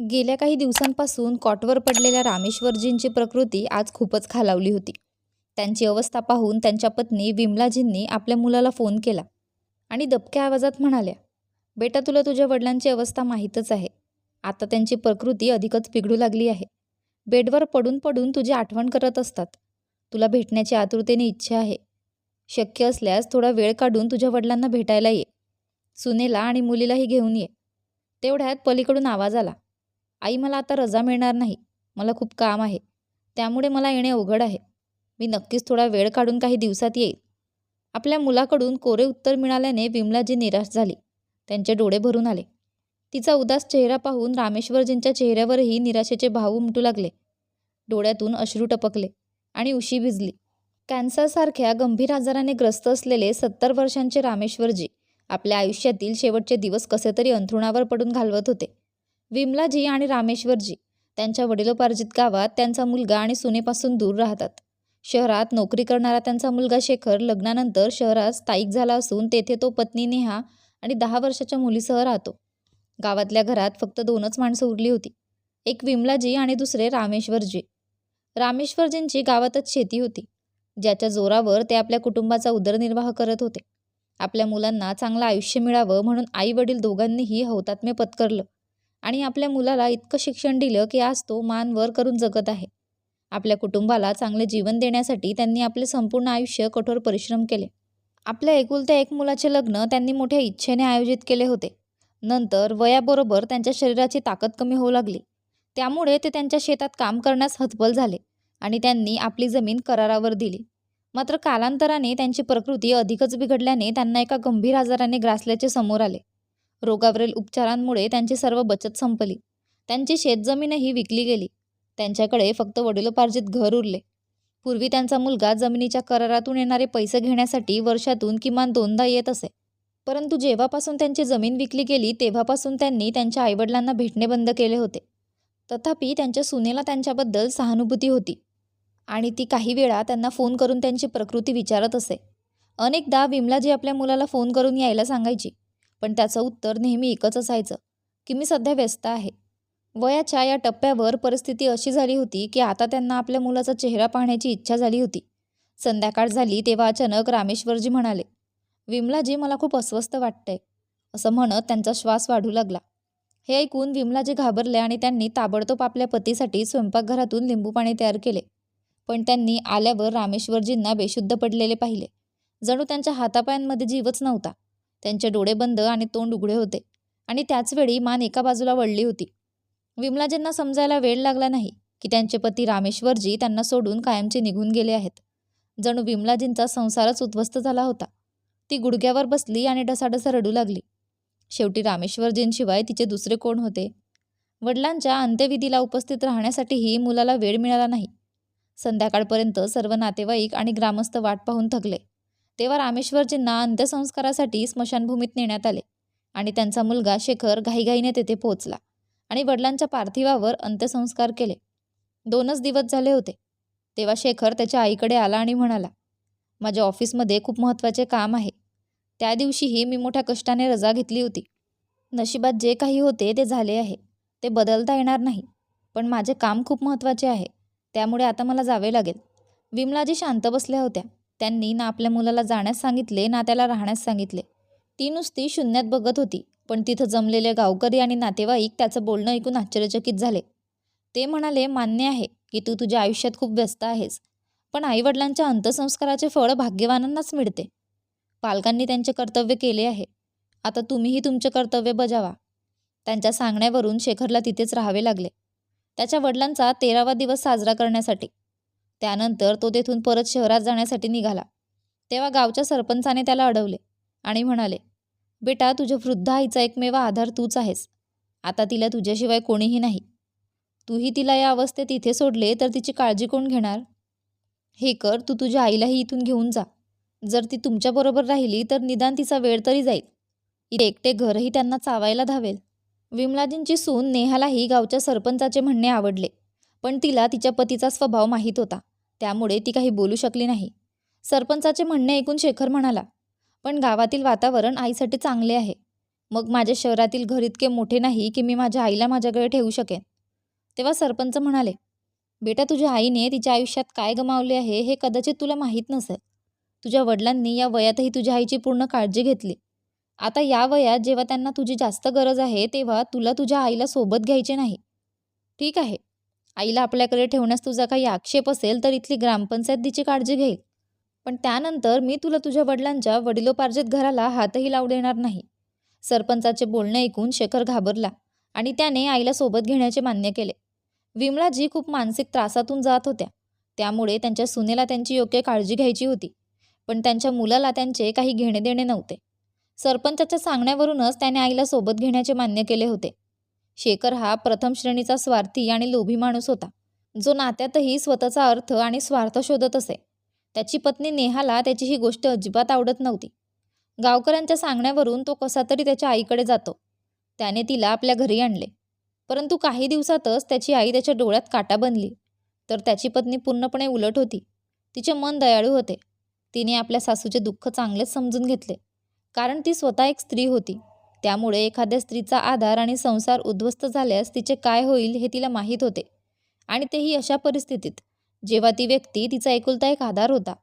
गेल्या काही दिवसांपासून कॉटवर पडलेल्या रामेश्वरजींची प्रकृती आज खूपच खालावली होती. त्यांची अवस्था पाहून त्यांच्या पत्नी विमलाजींनी आपल्या मुलाला फोन केला आणि दबक्या आवाजात म्हणाल्या बेटा तुला तुझ्या वडिलांची अवस्था माहीतच आहे. आता त्यांची प्रकृती अधिकच बिघडू लागली आहे. बेडवर पडून पडून तुझी आठवण करत असतात. तुला भेटण्याची आतुरतेने इच्छा आहे. शक्य असल्यास थोडा वेळ काढून तुझ्या वडिलांना भेटायला ये. सुनेला आणि मुलीलाही घेऊन ये. तेवढ्यात पलीकडून आवाज आला आई मला आता रजा मिळणार नाही. मला खूप काम आहे. त्यामुळे मला येणे अवघड आहे. मी नक्कीच थोडा वेळ काढून काही दिवसात येईल. आपल्या मुलाकडून कोरे उत्तर मिळाल्याने विमलाजी निराश झाली. त्यांचे डोळे भरून आले. तिचा उदास चेहरा पाहून रामेश्वरजींच्या चेहऱ्यावरही निराशेचे भाव उमटू लागले. डोळ्यातून अश्रू टपकले आणि उशी भिजली. कॅन्सरसारख्या गंभीर आजाराने ग्रस्त असलेले सत्तर वर्षांचे रामेश्वरजी आपल्या आयुष्यातील शेवटचे दिवस कसे तरी अंथरुणावर पडून घालवत होते. विमलाजी आणि रामेश्वरजी. त्यांच्या वडिलोपार्जित गावात त्यांचा मुलगा आणि सुनेपासून दूर राहतात. शहरात नोकरी करणारा त्यांचा मुलगा शेखर लग्नानंतर शहरात स्थायिक झाला असून तेथे तो पत्नी नेहा आणि दहा वर्षाच्या मुलीसह राहतो. गावातल्या घरात फक्त दोनच माणसं उरली होती. एक विमलाजी आणि दुसरे रामेश्वरजी. रामेश्वरजींची गावातच शेती होती. ज्याच्या जोरावर ते आपल्या कुटुंबाचा उदरनिर्वाह करत होते. आपल्या मुलांना चांगलं आयुष्य मिळावं म्हणून आई वडील दोघांनीही हौतात्म्य पत्करलं. आणि आपल्या मुलाला इतकं शिक्षण दिलं की आज तो मान वर करून जगत आहे. आपल्या कुटुंबाला चांगले जीवन देण्यासाठी त्यांनी आपले संपूर्ण आयुष्य कठोर परिश्रम केले. आपल्या एकुलत्या एक मुलाचे लग्न त्यांनी मोठ्या इच्छेने आयोजित केले होते. नंतर वयाबरोबर त्यांच्या शरीराची ताकद कमी होऊ लागली. त्यामुळे ते त्यांच्या शेतात काम करण्यास हतबल झाले आणि त्यांनी आपली जमीन करारावर दिली. मात्र कालांतराने त्यांची प्रकृती अधिकच बिघडल्याने त्यांना एका गंभीर आजाराने ग्रासल्याचे समोर आले. रोगावरील उपचारांमुळे त्यांची सर्व बचत संपली. त्यांची शेतजमीनही विकली गेली. त्यांच्याकडे फक्त वडिलोपार्जित घर उरले. पूर्वी त्यांचा मुलगा जमिनीच्या करारातून येणारे पैसे घेण्यासाठी वर्षातून किमान दोनदा येत असे. परंतु जेव्हापासून त्यांची जमीन विकली गेली तेव्हापासून त्यांनी त्यांच्या आईवडिलांना भेटणे बंद केले होते. तथापि त्यांच्या सुनेला त्यांच्याबद्दल सहानुभूती होती आणि ती काही वेळा त्यांना फोन करून त्यांची प्रकृती विचारत असे. अनेकदा विमलाजी आपल्या मुलाला फोन करून यायला सांगायची. पण त्याचं उत्तर नेहमी एकच असायचं की मी सध्या व्यस्त आहे. वयाच्या या टप्प्यावर परिस्थिती अशी झाली होती की आता त्यांना आपल्या मुलाचा चेहरा पाहण्याची इच्छा झाली होती. संध्याकाळ झाली तेव्हा अचानक रामेश्वरजी म्हणाले विमलाजी मला खूप अस्वस्थ वाटतंय असं म्हणत त्यांचा श्वास वाढू लागला. हे ऐकून विमलाजी घाबरले आणि त्यांनी ताबडतोब आपल्या पतीसाठी स्वयंपाकघरातून लिंबू पाणी तयार केले. पण त्यांनी आल्यावर रामेश्वरजींना बेशुद्ध पडलेले पाहिले. जणू त्यांच्या हातापायांमध्ये जीवच नव्हता. त्यांचे डोळे बंद आणि तोंड उघडे होते. आणि त्याचवेळी मान एका बाजूला वळली होती. विमलाजींना समजायला वेळ लागला नाही की त्यांचे पती रामेश्वरजी त्यांना सोडून कायमचे निघून गेले आहेत. जणू विमलाजींचा संसारच उद्ध्वस्त झाला होता. ती गुडघ्यावर बसली आणि ढसाढसा रडू लागली. शेवटी रामेश्वरजींशिवाय तिचे दुसरे कोण होते? वडिलांच्या अंत्यविधीला उपस्थित राहण्यासाठीही मुलाला वेळ मिळाला नाही. संध्याकाळपर्यंत सर्व नातेवाईक आणि ग्रामस्थ वाट पाहून थकले. तेव्हा रामेश्वरजींना अंत्यसंस्कारासाठी स्मशानभूमीत नेण्यात आले आणि त्यांचा मुलगा शेखर घाईघाईने तेथे पोहोचला आणि वडिलांच्या पार्थिवावर अंत्यसंस्कार केले. दोनच दिवस झाले होते. तेव्हा शेखर त्याच्या आईकडे आला आणि म्हणाला माझ्या ऑफिसमध्ये खूप महत्त्वाचे काम आहे. त्या दिवशीही मी मोठ्या कष्टाने रजा घेतली होती. नशिबात जे काही होते ते झाले आहे. ते बदलता येणार नाही. पण माझे काम खूप महत्त्वाचे आहे. त्यामुळे आता मला जावे लागेल. विमलाजी शांत बसल्या होत्या. त्यांनी ना आपल्या मुलाला जाण्यास सांगितले ना त्याला राहण्यास सांगितले. ती नुसती शून्यात बघत होती पण तिथं जमलेले गावकरी आणि नातेवाईक त्याचं बोलणं ऐकून आश्चर्यचकित झाले. ते म्हणाले मान्य आहे की तू तुझ्या आयुष्यात खूप व्यस्त आहेस पण आईवडिलांच्या अंत्यसंस्काराचे फळ भाग्यवानांनाच मिळते. पालकांनी त्यांचे कर्तव्य केले आहे. आता तुम्हीही तुमचे कर्तव्य बजावा. त्यांच्या सांगण्यावरून शेखरला तिथेच राहावे लागले. त्याच्या वडिलांचा तेरावा दिवस साजरा करण्यासाठी त्यानंतर तो तेथून परत शहरात जाण्यासाठी निघाला. तेव्हा गावच्या सरपंचाने त्याला अडवले आणि म्हणाले बेटा तुझ्या वृद्ध आईचा एकमेव आधार तूच आहेस. आता तिला तुझ्याशिवाय कोणीही नाही. तूही तिला या अवस्थेत इथे सोडले तर तिची काळजी कोण घेणार? हे कर तू तुझ्या आईलाही इथून घेऊन जा. जर ती तुमच्याबरोबर राहिली तर निदान तिचा वेळ तरी जाईल. इथे एकटे घरही त्यांना चावायला धावेल. विमलाजींची सून नेहालाही गावच्या सरपंचाचे म्हणणे आवडले पण तिला तिच्या पतीचा स्वभाव माहीत होता. त्यामुळे ती काही बोलू शकली नाही. सरपंचाचे म्हणणे ऐकून शेखर म्हणाला पण गावातील वातावरण आईसाठी चांगले आहे. मग माझ्या शहरातील घर इतके मोठे नाही की मी माझ्या आईला माझ्याकडे ठेवू शकेन. तेव्हा सरपंच म्हणाले बेटा तुझ्या आईने तिच्या आयुष्यात काय गमावले आहे हे कदाचित तुला माहीत नसेल. तुझ्या वडिलांनी या वयातही तुझ्या आईची पूर्ण काळजी घेतली. आता या वयात जेव्हा त्यांना तुझी जास्त गरज आहे तेव्हा तुला तुझ्या आईला सोबत घ्यायचे नाही. ठीक आहे आईला आपल्याकडे ठेवण्यास तुझा काही आक्षेप असेल तर इथली ग्रामपंचायत तिची काळजी घेईल. पण त्यानंतर मी तुला तुझ्या वडिलांच्या वडिलोपार्जित घराला हातही लावू देणार नाही. सरपंचाचे बोलणे ऐकून शेखर घाबरला आणि त्याने आईला सोबत घेण्याचे मान्य केले. विमलाजी खूप मानसिक त्रासातून जात होत्या. त्यामुळे त्यांच्या सुनेला त्यांची योग्य काळजी घ्यायची होती. पण त्यांच्या मुलाला त्यांचे काही घेणे देणे नव्हते. सरपंचाच्या सांगण्यावरूनच त्याने आईला सोबत घेण्याचे मान्य केले होते. शेखर हा प्रथम श्रेणीचा स्वार्थी आणि लोभी माणूस होता. जो नात्यातही स्वतःचा अर्थ आणि स्वार्थ शोधत असे. त्याची पत्नी नेहाला त्याची ही गोष्ट अजिबात आवडत नव्हती. गावकऱ्यांच्या सांगण्यावरून तो कसा तरी त्याच्या आईकडे जातो. त्याने तिला आपल्या घरी आणले. परंतु काही दिवसातच त्याची आई त्याच्या डोळ्यात काटा बनली. तर त्याची पत्नी पूर्णपणे उलट होती. तिचे मन दयाळू होते. तिने आपल्या सासूचे दुःख चांगलेच समजून घेतले. कारण ती स्वतः एक स्त्री होती. त्यामुळे एखाद्या स्त्रीचा आधार आणि संसार उद्ध्वस्त झाल्यास तिचे काय होईल हे तिला माहीत होते. आणि तेही अशा परिस्थितीत. जेव्हा ती व्यक्ती तिचा एकुलता एक आधार होता.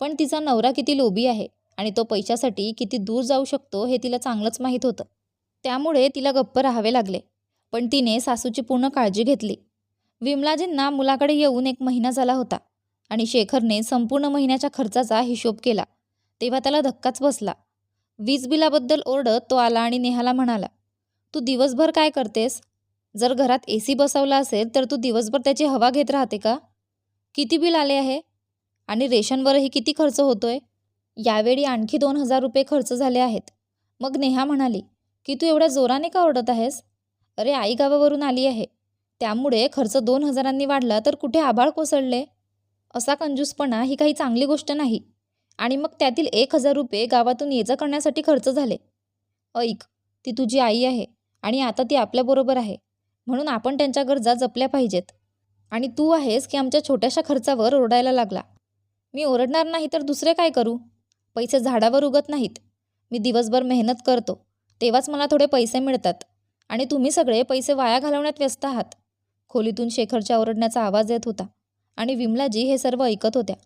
पण तिचा नवरा किती लोभी आहे आणि तो पैशासाठी किती दूर जाऊ शकतो हे तिला चांगलंच माहीत होतं. त्यामुळे तिला गप्प राहावे लागले. पण तिने सासूची पूर्ण काळजी घेतली. विमलाजींना मुलाकडे येऊन एक महिना झाला होता आणि शेखरने संपूर्ण महिन्याच्या खर्चाचा हिशोब केला. तेव्हा त्याला धक्काच बसला. वीज बिलाबद्दल ओरडत तो आला आणि नेहाला म्हणाला तू दिवसभर काय करतेस? जर घरात ए सी बसवला असेल तर तू दिवसभर त्याची हवा घेत राहते का? किती बिल आले आहे? आणि रेशनवरही किती खर्च होतोय? यावेळी आणखी दोन हजार रुपये खर्च झाले आहेत. मग नेहा म्हणाली की तू एवढ्या जोराने का ओरडत आहेस? अरे आई गावावरून आली आहे. त्यामुळे खर्च दोन हजारांनी वाढला तर कुठे आभाळ कोसळले? असा कंजूसपणा ही काही चांगली गोष्ट नाही. आणि मग त्यातील एक हजार रुपये गावातून ये जा करण्यासाठी खर्च झाले. ऐक ती तुझी आई आहे आणि आता ती आपल्याबरोबर आहे. म्हणून आपण त्यांच्या गरजा जपल्या पाहिजेत. आणि तू आहेस की आमच्या छोट्याशा खर्चावर ओरडायला लागला. मी ओरडणार नाही तर दुसरे काय करू? पैसे झाडावर उगत नाहीत. मी दिवसभर मेहनत करतो. तेव्हाच मला थोडे पैसे मिळतात. आणि तुम्ही सगळे पैसे वाया घालवण्यात व्यस्त आहात. खोलीतून शेखरच्या ओरडण्याचा आवाज येत होता आणि विमलाजी हे सर्व ऐकत होत्या.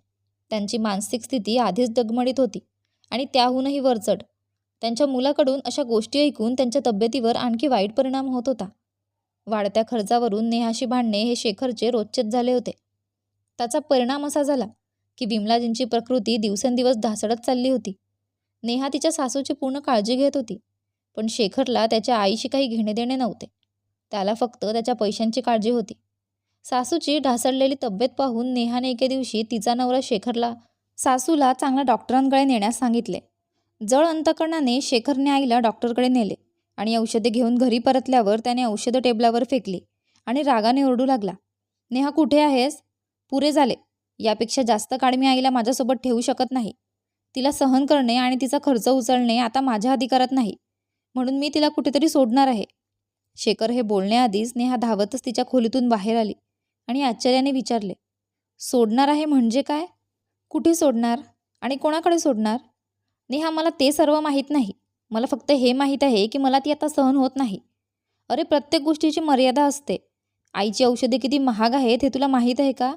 त्यांची मानसिक स्थिती आधीच डगमडीत होती आणि त्याहूनही वरचढ त्यांच्या मुलाकडून अशा गोष्टी ऐकून त्यांच्या तब्येतीवर आणखी वाईट परिणाम होत होता. वाढत्या खर्चावरून नेहाशी भांडणे हे शेखरचे रोजचेच झाले होते. त्याचा परिणाम असा झाला की विमलाजींची प्रकृती दिवसेंदिवस ढासळत चालली होती. नेहा तिच्या सासूची पूर्ण काळजी घेत होती पण शेखरला त्याच्या आईशी काही घेणे देणे नव्हते. त्याला फक्त त्याच्या पैशांची काळजी होती. सासूची ढासळलेली तब्येत पाहून नेहाने एके दिवशी तिचा नवरा शेखरला सासूला चांगल्या डॉक्टरांकडे नेण्यास सांगितले. जळ अंतकरणाने शेखरने आईला डॉक्टरकडे नेले आणि औषधे घेऊन घरी परतल्यावर त्याने औषधं टेबलावर फेकली आणि रागाने ओरडू लागला. नेहा कुठे आहेस? पुरे झाले. यापेक्षा जास्त काळ मी आईला माझ्यासोबत ठेवू शकत नाही. तिला सहन करणे आणि तिचा खर्च उचलणे आता माझ्या अधिकारात नाही. म्हणून मी तिला कुठेतरी सोडणार आहे. शेखर हे बोलण्याआधीच नेहा धावतच तिच्या खोलीतून बाहेर आली. आणि आश्चर्याने विचारले सोडणार आहे म्हणजे काय? कुठे सोडणार आणि कोणाकडे सोडणार? नेहा मला ते सर्व माहीत नाही. मला फक्त हे माहीत आहे की मला ती आता सहन होत नाही. अरे प्रत्येक गोष्टीची मर्यादा असते. आईची औषधे किती महाग आहेत हे तुला माहीत आहे का?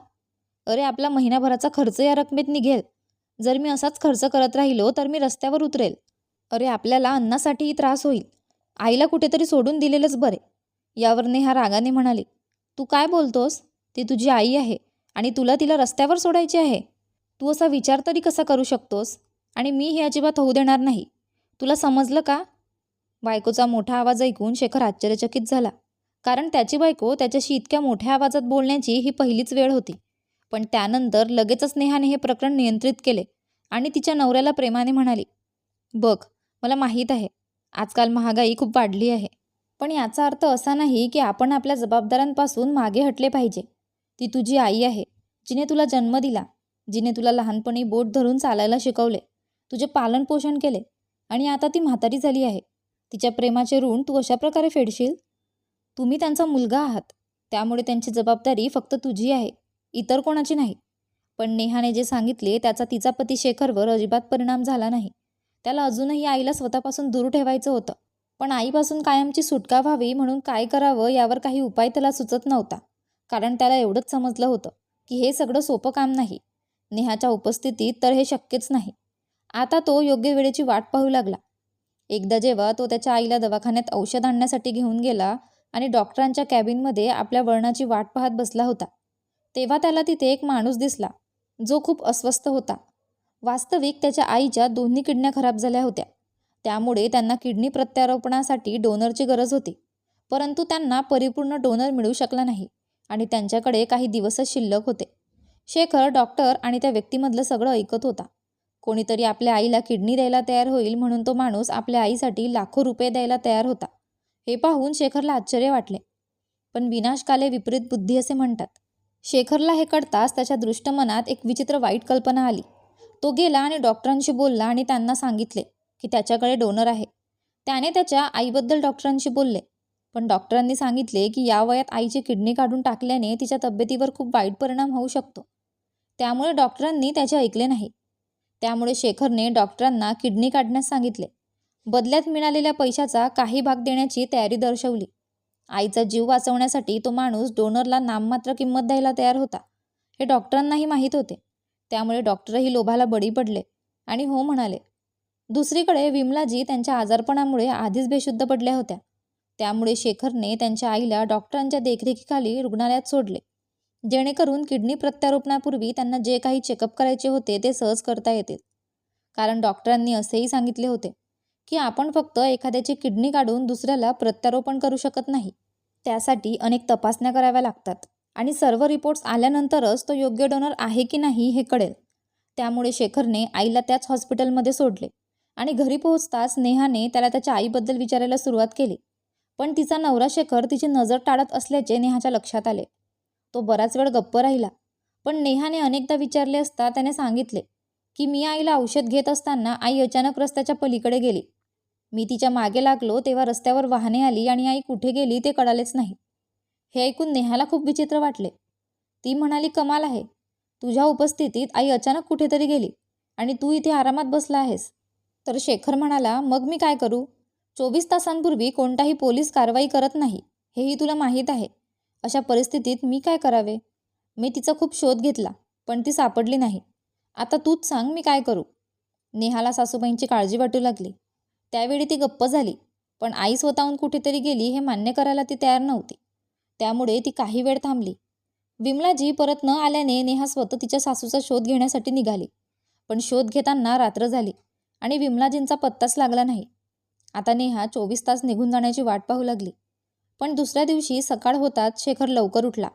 अरे आपला महिनाभराचा खर्च या रकमेत निघेल. जर मी असाच खर्च करत राहिलो तर मी रस्त्यावर उतरेल. अरे आपल्याला अन्नासाठीही त्रास होईल. आईला कुठेतरी सोडून दिलेलंच बरे. यावर नेहा रागाने म्हणाली तू काय बोलतोस? ती तुझी आई आहे आणि तुला तिला रस्त्यावर सोडायची आहे. तू असा विचार तरी कसा करू शकतोस? आणि मी हे अजिबात होऊ देणार नाही. तुला समजलं का? बायकोचा मोठा आवाज ऐकून शेखर आश्चर्यचकित झाला. कारण त्याची बायको त्याच्याशी इतक्या मोठ्या आवाजात बोलण्याची ही पहिलीच वेळ होती. पण त्यानंतर लगेचच नेहाने हे प्रकरण नियंत्रित केले आणि तिच्या नवऱ्याला प्रेमाने म्हणाली बघ मला माहीत आहे आजकाल महागाई खूप वाढली आहे. पण याचा अर्थ असा नाही की आपण आपल्या जबाबदाऱ्यांपासून मागे हटले पाहिजे. ती तुझी आई आहे जिने तुला जन्म दिला जिने तुला लहानपणी बोट धरून चालायला शिकवले तुझे पालनपोषण केले आणि आता ती म्हातारी झाली आहे. तिच्या प्रेमाचे ऋण तू अशा प्रकारे फेडशील? तुम्ही त्यांचा मुलगा आहात त्यामुळे त्यांची जबाबदारी फक्त तुझी आहे इतर कोणाची नाही. पण नेहाने जे सांगितले त्याचा तिचा पती शेखरवर अजिबात परिणाम झाला नाही. त्याला अजूनही आईला स्वतःपासून दूर ठेवायचं होतं. पण आईपासून कायमची सुटका व्हावी म्हणून काय करावं यावर काही उपाय त्याला सुचत नव्हता. कारण त्याला एवढंच समजलं होतं की हे सगळं सोपं काम नाही. नेहाच्या उपस्थितीत तर हे शक्यच नाही. आता तो योग्य वेळेची वाट पाहू लागला. एकदा जेव्हा तो त्याच्या आईला दवाखान्यात औषध आणण्यासाठी घेऊन गेला आणि डॉक्टरांच्या कॅबिनमध्ये आपल्या वळणाची वाट पाहत बसला होता तेव्हा त्याला तिथे एक माणूस दिसला जो खूप अस्वस्थ होता. वास्तविक त्याच्या आईच्या दोन्ही किडन्या खराब झाल्या होत्या. त्यामुळे त्यांना किडनी प्रत्यारोपणासाठी डोनरची गरज होती परंतु त्यांना परिपूर्ण डोनर मिळू शकला नाही. आणि त्यांच्याकडे काही दिवसच शिल्लक होते. शेखर डॉक्टर आणि त्या व्यक्तीमधलं सगळं ऐकत होता. कोणीतरी आपल्या आईला किडनी द्यायला तयार होईल म्हणून तो माणूस आपल्या आईसाठी लाखो रुपये द्यायला तयार होता. हे पाहून शेखरला आश्चर्य वाटले. पण विनाशकाले विपरीत बुद्धी असे म्हणतात. शेखरला हे कळताच त्याच्या दृष्ट मनात एक विचित्र वाईट कल्पना आली. तो गेला आणि डॉक्टरांशी बोलला आणि त्यांना सांगितले की त्याच्याकडे डोनर आहे. त्याने त्याच्या आईबद्दल डॉक्टरांशी बोलले. पण डॉक्टरांनी सांगितले की या वयात आईची किडनी काढून टाकल्याने तिच्या तब्येतीवर खूप वाईट परिणाम होऊ शकतो. त्यामुळे डॉक्टरांनी त्याचे ऐकले नाही. त्यामुळे शेखरने डॉक्टरांना किडनी काढण्यास सांगितले. बदल्यात मिळालेल्या पैशाचा काही भाग देण्याची तयारी दर्शवली. आईचा जीव वाचवण्यासाठी तो माणूस डोनरला नाममात्र किंमत द्यायला तयार होता. हे डॉक्टरांनाही माहीत होते. त्यामुळे डॉक्टरही लोभाला बळी पडले आणि हो म्हणाले दुसरीकडे विमलाजी त्यांच्या आजारपणामुळे आधीच बेशुद्ध पडल्या होत्या. त्यामुळे शेखरने त्यांच्या आईला डॉक्टरांच्या देखरेखीखाली रुग्णालयात सोडले. जेणेकरून किडनी प्रत्यारोपणापूर्वी त्यांना जे काही चेकअप करायचे होते ते सहज करता येतील. कारण डॉक्टरांनी असेही सांगितले होते की आपण फक्त एखाद्याची किडनी काढून दुसऱ्याला प्रत्यारोपण करू शकत नाही. त्यासाठी अनेक तपासण्या कराव्या लागतात आणि सर्व रिपोर्ट्स आल्यानंतरच तो योग्य डोनर आहे की नाही हे कळेल. त्यामुळे शेखरने आईला त्याच हॉस्पिटलमध्ये सोडले आणि घरी पोहोचताच नेहाने त्याला त्याच्या आईबद्दल विचारायला सुरुवात केली. पण तिचा नवरा शेखर तिची नजर टाळत असल्याचे नेहाच्या लक्षात आले. तो बराच वेळ गप्प राहिला पण नेहाने अनेकदा विचारले असता त्याने सांगितले की मी आईला औषध घेत असताना आई अचानक रस्त्याच्या पलीकडे गेली. मी तिच्यामागे लागलो तेव्हा रस्त्यावर वाहने आली आणि आई कुठे गेली ते कळालेच नाही. हे ऐकून नेहाला खूप विचित्र वाटले. ती म्हणाली कमाल आहे. तुझ्या उपस्थितीत आई अचानक कुठेतरी गेली आणि तू इथे आरामात बसला आहेस. तर शेखर म्हणाला मग मी काय करू? चोवीस तासांपूर्वी कोणताही पोलीस कारवाई करत नाही हेही तुला माहीत आहे. अशा परिस्थितीत मी काय करावे? मी तिचा खूप शोध घेतला पण ती सापडली नाही. आता तूच सांग मी काय करू? नेहाला सासूबाईंची काळजी वाटू लागली. त्यावेळी ती गप्प झाली पण आई स्वतःहून कुठेतरी गेली हे मान्य करायला ती तयार नव्हती. त्यामुळे ती काही वेळ थांबली. विमलाजी परत न आल्याने नेहा स्वतः तिच्या सासूचा शोध घेण्यासाठी निघाली. पण शोध घेताना रात्र झाली आणि विमलाजींचा पत्ताच लागला नाही. आता नेहा चोवीस तास निघून जाण्याची वाट पाहू लागली. पण दुसऱ्या दिवशी सकाळ होताच शेखर लवकर उठला.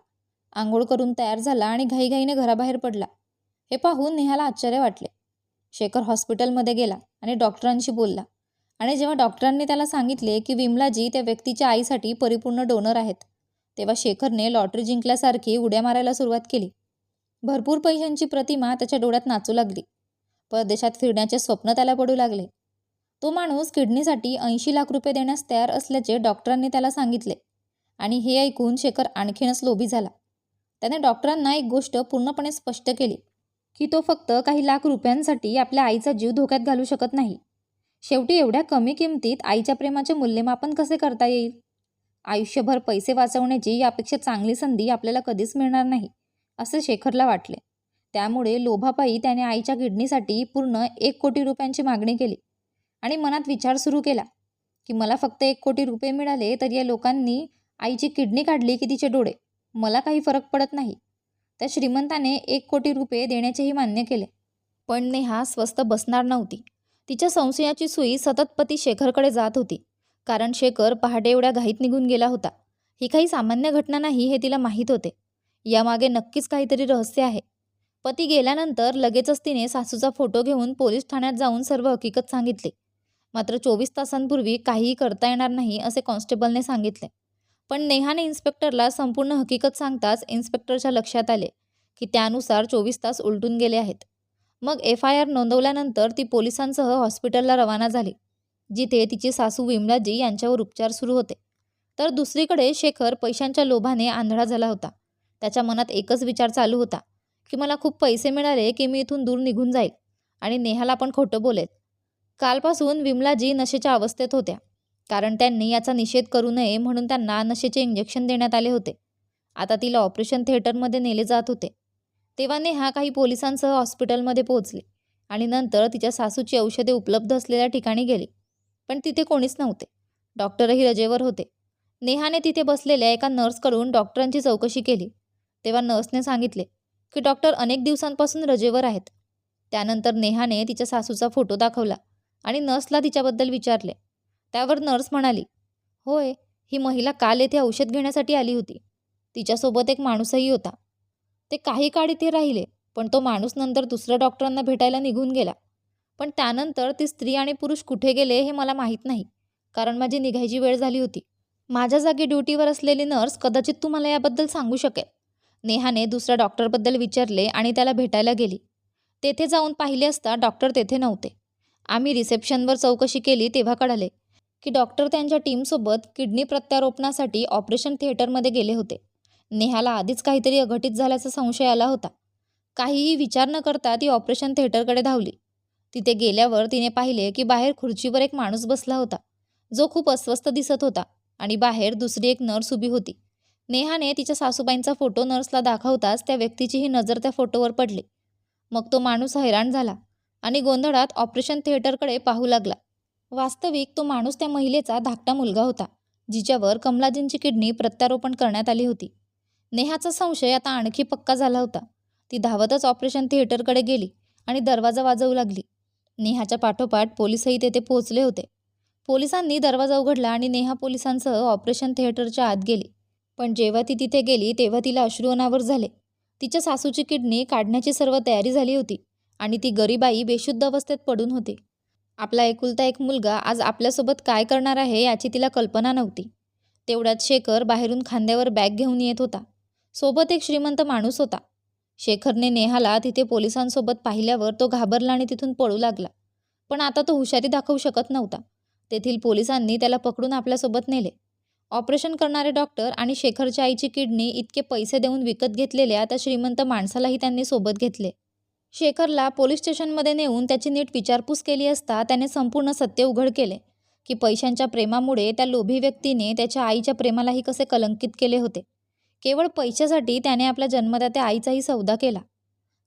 आंघोळ करून तयार झाला आणि घाईघाईने घराबाहेर पडला. हे पाहून नेहाला आश्चर्य वाटले. शेखर हॉस्पिटलमध्ये गेला आणि डॉक्टरांशी बोलला. आणि जेव्हा डॉक्टरांनी त्याला सांगितले की विमलाजी त्या व्यक्तीच्या आईसाठी परिपूर्ण डोनर आहेत तेव्हा शेखरने लॉटरी जिंकल्यासारखी उड्या मारायला सुरुवात केली. भरपूर पैशांची प्रतिमा त्याच्या डोळ्यात नाचू लागली. परदेशात फिरण्याचे स्वप्न त्याला पडू लागले. तो माणूस किडनीसाठी ऐंशी लाख रुपये देण्यास तयार असल्याचे डॉक्टरांनी त्याला सांगितले. आणि हे ऐकून शेखर आणखीनच लोभी झाला. त्याने डॉक्टरांना एक गोष्ट पूर्णपणे स्पष्ट केली की तो फक्त काही लाख रुपयांसाठी आपल्या आईचा जीव धोक्यात घालू शकत नाही. शेवटी एवढ्या कमी किमतीत आईच्या प्रेमाचे मूल्यमापन कसे करता येईल? आयुष्यभर पैसे वाचवण्याची यापेक्षा चांगली संधी आपल्याला कधीच मिळणार नाही असे शेखरला वाटले. त्यामुळे लोभापायी त्याने आईच्या किडनीसाठी पूर्ण एक कोटी रुपयांची मागणी केली. आणि मनात विचार सुरू केला की मला फक्त एक कोटी रुपये मिळाले तर या लोकांनी आईची किडनी काढली की तिचे डोळे? मला काही फरक पडत नाही. त्या श्रीमंताने एक कोटी रुपये देण्याचेही मान्य केले. पण नेहा स्वस्त बसणार नव्हती. तिच्या संशयाची सुई सतत पती शेखरकडे जात होती. कारण शेखर पहाटे एवढ्या घाईत निघून गेला होता. ही काही सामान्य घटना नाही हे तिला माहीत होते. यामागे नक्कीच काहीतरी रहस्य आहे. पती गेल्यानंतर लगेचच तिने सासूचा फोटो घेऊन पोलीस ठाण्यात जाऊन सर्व हकीकत सांगितली. मात्र चोवीस तासांपूर्वी काहीही करता येणार नाही असे कॉन्स्टेबलने सांगितले. पण नेहाने इन्स्पेक्टरला संपूर्ण हकीकत सांगताच इन्स्पेक्टरच्या लक्षात आले की त्यानुसार चोवीस तास उलटून गेले आहेत. मग एफ आय आर नोंदवल्यानंतर ती पोलिसांसह हॉस्पिटलला रवाना झाली जिथे तिची सासू विमलाजी यांच्यावर उपचार सुरू होते. तर दुसरीकडे शेखर पैशांच्या लोभाने आंधळा झाला होता. त्याच्या मनात एकच विचार चालू होता की मला खूप पैसे मिळाले की मी इथून दूर निघून जाईल आणि नेहाला पण खोटं बोलेल. कालपासून विमलाजी नशेच्या अवस्थेत होत्या. कारण त्यांनी याचा निषेध करू नये म्हणून त्यांना नशेचे इंजेक्शन देण्यात आले होते. आता तिला ऑपरेशन थिएटरमध्ये नेले जात होते. तेव्हा नेहा काही पोलिसांसह हॉस्पिटलमध्ये पोहोचली आणि नंतर तिच्या सासूची औषधे उपलब्ध असलेल्या ठिकाणी गेली. पण तिथे कोणीच नव्हते. डॉक्टरही रजेवर होते. नेहाने तिथे बसलेल्या एका नर्सकडून डॉक्टरांची चौकशी केली. तेव्हा नर्सने सांगितले की डॉक्टर अनेक दिवसांपासून रजेवर आहेत. त्यानंतर नेहाने तिच्या सासूचा फोटो दाखवला. आणि नर्सला तिच्याबद्दल विचारले. त्यावर नर्स म्हणाली होय ही महिला काल येथे औषध घेण्यासाठी आली होती. तिच्यासोबत एक माणूसही होता. ते काही काळ इथे राहिले पण तो माणूस नंतर दुसऱ्या डॉक्टरांना भेटायला निघून गेला. पण त्यानंतर ती स्त्री आणि पुरुष कुठे गेले हे मला माहीत नाही कारण माझी निघायची वेळ झाली होती. माझ्या जागी ड्युटीवर असलेली नर्स कदाचित तुम्हाला याबद्दल सांगू शकेल. नेहाने दुसऱ्या डॉक्टरबद्दल विचारले आणि त्याला भेटायला गेली. तेथे जाऊन पाहिले असता डॉक्टर तेथे नव्हते. आम्ही रिसेप्शनवर चौकशी केली तेव्हा कळाले की डॉक्टर त्यांच्या टीमसोबत किडनी प्रत्यारोपणासाठी ऑपरेशन थिएटरमध्ये गेले होते. नेहाला आधीच काहीतरी अघटित झाल्याचा संशय आला होता. काहीही विचार न करता ती ऑपरेशन थिएटरकडे धावली. तिथे गेल्यावर तिने पाहिले की बाहेर खुर्चीवर एक माणूस बसला होता. जो खूप अस्वस्थ दिसत होता आणि बाहेर दुसरी एक नर्स उभी होती. नेहाने तिच्या सासूबाईंचा फोटो नर्सला दाखवताच त्या व्यक्तीचीही नजर त्या फोटोवर पडली. मग तो माणूस हैराण झाला. आणि गोंधळात ऑपरेशन थिएटरकडे पाहू लागला. वास्तविक तो माणूस त्या महिलेचा धाकटा मुलगा होता जिच्यावर कमलाजींची किडनी प्रत्यारोपण करण्यात आली होती. नेहाचा संशय आता आणखी पक्का झाला होता. ती धावतच ऑपरेशन थिएटरकडे गेली आणि दरवाजा वाजवू लागली. नेहाच्या पाठोपाठ पोलिसही तेथे पोहोचले होते. पोलिसांनी दरवाजा उघडला आणि नेहा पोलिसांसह ऑपरेशन थिएटरच्या आत गेली. पण जेव्हा ती तिथे गेली तेव्हा तिला अश्रू अनावर झाले. तिच्या सासूची किडनी काढण्याची सर्व तयारी झाली होती. आणि ती गरीबाई बेशुद्ध अवस्थेत पडून होती. आपला एकुलता एक मुलगा आज आपल्यासोबत काय करणार आहे याची तिला कल्पना नव्हती. तेवढ्यात शेखर बाहेरून खांद्यावर बॅग घेऊन येत होता. सोबत एक श्रीमंत माणूस होता. शेखरने नेहाला तिथे पोलिसांसोबत पाहिल्यावर तो घाबरला आणि तिथून पळू लागला. पण आता तो हुशारी दाखवू शकत नव्हता. तेथील पोलिसांनी त्याला पकडून आपल्यासोबत नेले. ऑपरेशन करणारे डॉक्टर आणि शेखरच्या आईची किडनी इतके पैसे देऊन विकत घेतलेल्या त्या श्रीमंत माणसालाही त्यांनी सोबत घेतले. शेखरला पोलीस स्टेशनमध्ये नेऊन त्याची नीट विचारपूस केली असता त्याने संपूर्ण सत्य उघड केले की पैशांच्या प्रेमामुळे त्या लोभी व्यक्तीने त्याच्या आईच्या प्रेमालाही कसे कलंकित केले होते. केवळ पैशासाठी त्याने आपल्या जन्मदात्या आईचाही सौदा केला.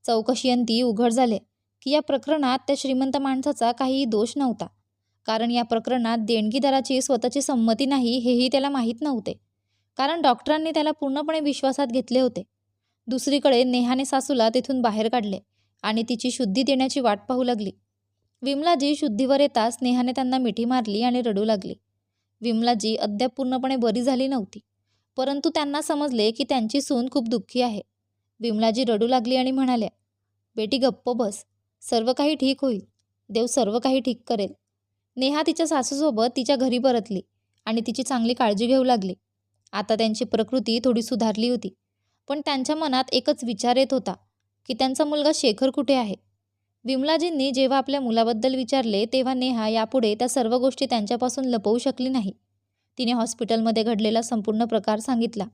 चौकशीअंती उघड झाले की या प्रकरणात त्या श्रीमंत माणसाचा काहीही दोष नव्हता. कारण या प्रकरणात देणगीदाराची स्वतःची संमती नाही हेही त्याला माहीत नव्हते. कारण डॉक्टरांनी त्याला पूर्णपणे विश्वासात घेतले होते. दुसरीकडे नेहाने सासूला तिथून बाहेर काढले आणि तिची शुद्धी देण्याची वाट पाहू लागली. विमलाजी शुद्धीवर येताच नेहाने त्यांना मिठी मारली आणि रडू लागली. विमलाजी अद्याप पूर्णपणे बरी झाली नव्हती परंतु त्यांना समजले की त्यांची सून खूप दुःखी आहे. विमलाजी रडू लागली आणि म्हणाल्या बेटी गप्प बस. सर्व काही ठीक होईल. देव सर्व काही ठीक करेल. नेहा तिच्या सासूसोबत तिच्या घरी परतली आणि तिची चांगली काळजी घेऊ लागली. आता त्यांची प्रकृती थोडी सुधारली होती पण त्यांच्या मनात एकच विचार येत होता की त्यांचा मुलगा शेखर कुठे आहे? विमलाजींनी जेव्हा आपल्या मुलाबद्दल विचारले तेव्हा नेहा यापुढे त्या सर्व गोष्टी त्यांच्यापासून लपवू शकली नाही. तिने हॉस्पिटलमध्ये घडलेला संपूर्ण प्रकार सांगितला.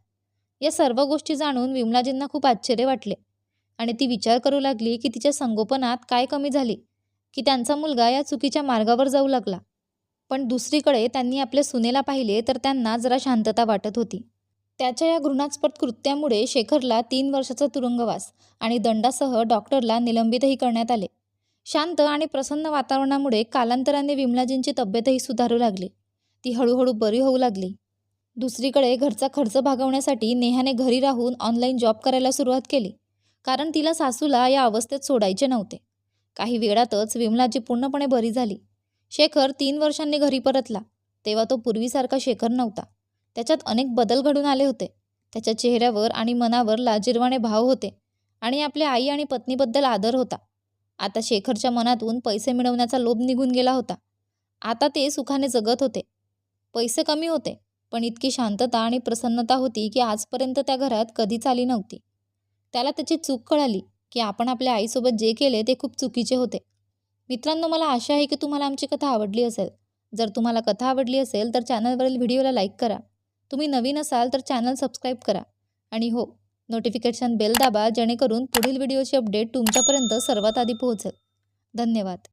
या सर्व गोष्टी जाणून विमलाजींना खूप आश्चर्य वाटले आणि ती विचार करू लागली की तिच्या संगोपनात काय कमी झाली की त्यांचा मुलगा या चुकीच्या मार्गावर जाऊ लागला. पण दुसरीकडे त्यांनी आपल्या सुनेला पाहिले तर त्यांना जरा शांतता वाटत होती. त्याच्या या घृणास्पद कृत्यामुळे शेखरला तीन वर्षाचा तुरुंगवास आणि दंडासह डॉक्टरला निलंबितही करण्यात आले. शांत आणि प्रसन्न वातावरणामुळे कालांतराने विमलाजींची तब्येतही सुधारू लागली. ती हळूहळू बरी होऊ लागली. दुसरीकडे घरचा खर्च भागवण्यासाठी नेहाने घरी राहून ऑनलाईन जॉब करायला सुरुवात केली कारण तिला सासूला या अवस्थेत सोडायचे नव्हते. काही वेळातच विमलाजी पूर्णपणे बरी झाली. शेखर तीन वर्षांनी घरी परतला तेव्हा तो पूर्वीसारखा शेखर नव्हता. त्याच्यात अनेक बदल घडून आले होते. त्याच्या चेहऱ्यावर आणि मनावर लाजिरवाणे भाव होते आणि आपल्या आई आणि पत्नीबद्दल आदर होता. आता शेखरच्या मनातून पैसे मिळवण्याचा लोभ निघून गेला होता. आता ते सुखाने जगत होते. पैसे कमी होते पण इतकी शांतता आणि प्रसन्नता होती की आजपर्यंत त्या घरात कधीच आली नव्हती. त्याला त्याची चूक कळाली की आपण आपल्या आईसोबत जे केले ते खूप चुकीचे होते. मित्रांनो मला आशा आहे की तुम्हाला आमची कथा आवडली असेल. जर तुम्हाला कथा आवडली असेल तर चॅनलवरील व्हिडिओला लाईक करा. तुम्ही नवीन असाल तर चॅनल सबस्क्राईब करा. आणि हो नोटिफिकेशन बेल दाबा जेणेकरून पुढील व्हिडिओची अपडेट तुमच्यापर्यंत सर्वात आधी पोहोचेल. धन्यवाद.